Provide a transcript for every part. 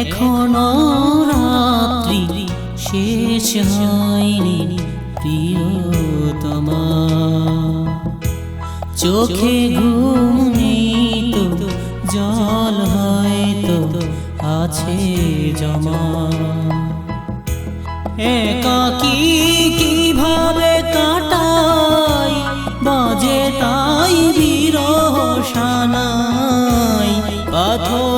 এখনও রাত্রি শেষ হয়নি প্রিয়তমা চোখে ঘুম তো, জল হয়তো আছে জমা। একাকি কীভাবে কাটাই, বাজে তাই বিরহ সানাই। পাথর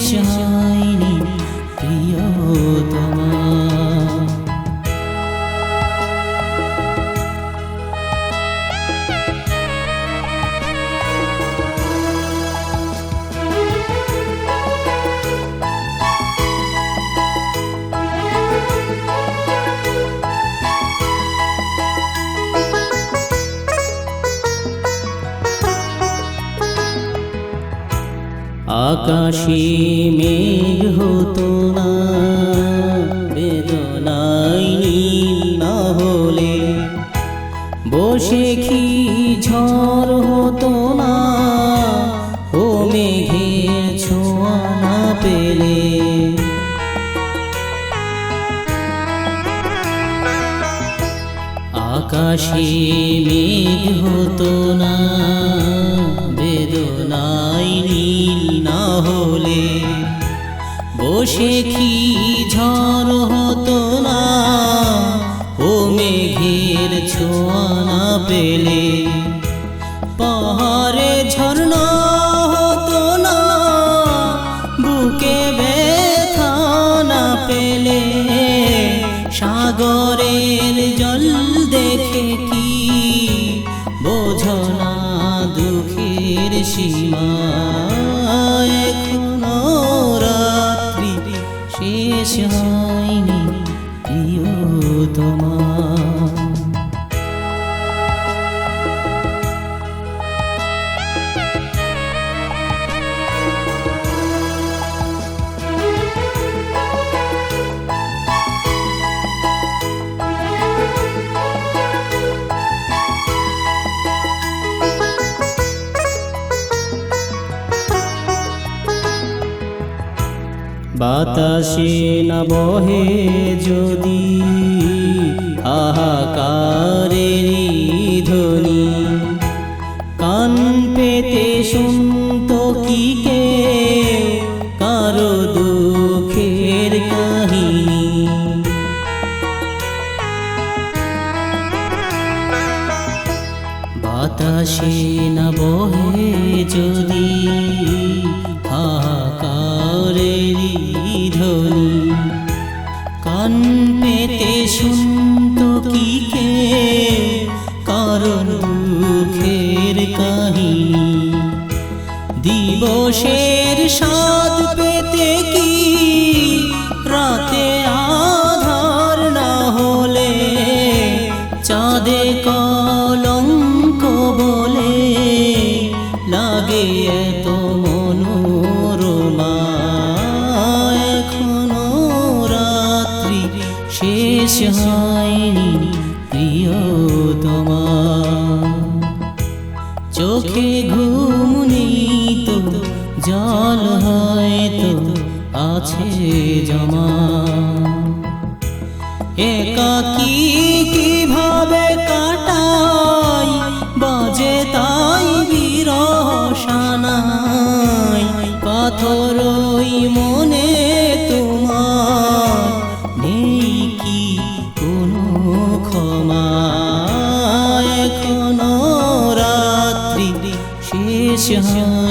শেষ হয়নি আকাশে মেঘ হতো না বেদনাই নীল না হলে বসে কি ঝড় হতো না, ও মেঘের ছোঁয়া না পেলে? আকাশে মেঘ হতো না কি ঝড় হতো না? ও মেঘের ছোঁয়া পেলে। পাহাড়ে ঝর্ণা হতো না, বুকে ব্যথা পেলে। সাগরের জল দেখে কি বোঝো না দুঃখের সীমা? শেষ হয়নি প্রিয়তমা। বাতাসে না বহে যদি হাহাকারের ধ্বনি কান পেতে শুনত কি কে? কারও দুঃখের কাহিনী। বাতাসে না বহে যদি কাহিনী। দিবসের স্বাদ পেতে কি? রাতে আধার না হলে চাঁদে কলঙ্ক বলে লাগে এত মনোরমা এখনও রাত্রি শেষ হয়নি, প্রিয়তমা। চোখে ঘুম তো জল হয়তো আছে জমা। একাকি কীভাবে এখনও রাত্রি শেষ হয়